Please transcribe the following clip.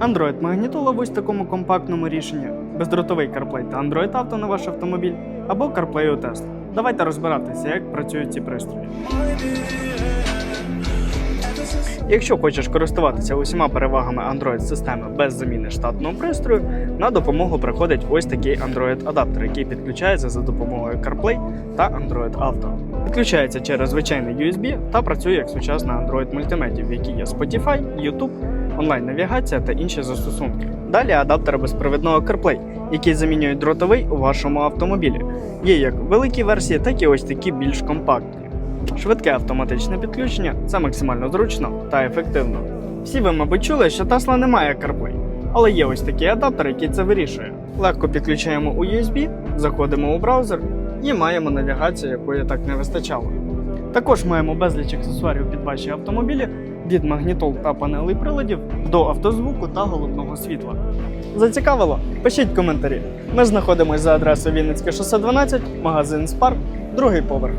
Android магнітола в ось такому компактному рішенні, бездротовий CarPlay та Android Auto на ваш автомобіль або CarPlay у Tesla. Давайте розбиратися, як працюють ці пристрої. Якщо хочеш користуватися усіма перевагами Android-системи без заміни штатного пристрою, на допомогу приходить ось такий Android-адаптер, який підключається за допомогою CarPlay та Android Auto. Підключається через звичайний USB та працює як сучасна Android мультимедіа, в якій є Spotify, YouTube, онлайн-навігація та інші застосунки. Далі адаптер безпровідного CarPlay, який замінює дротовий у вашому автомобілі. Є як великі версії, так і ось такі більш компактні. Швидке автоматичне підключення це максимально зручно та ефективно. Всі ви, мабуть, чули, що Tesla не має CarPlay, але є ось такий адаптер, який це вирішує. Легко підключаємо у USB, заходимо у браузер і маємо навігацію, якої так не вистачало. Також маємо безліч аксесуарів під ваші автомобілі від магнітол та панелей приладів до автозвуку та головного світла. Зацікавило? Пишіть коментарі. Ми знаходимося за адресою Вінницьке шосе 12, магазин Спарк, другий поверх.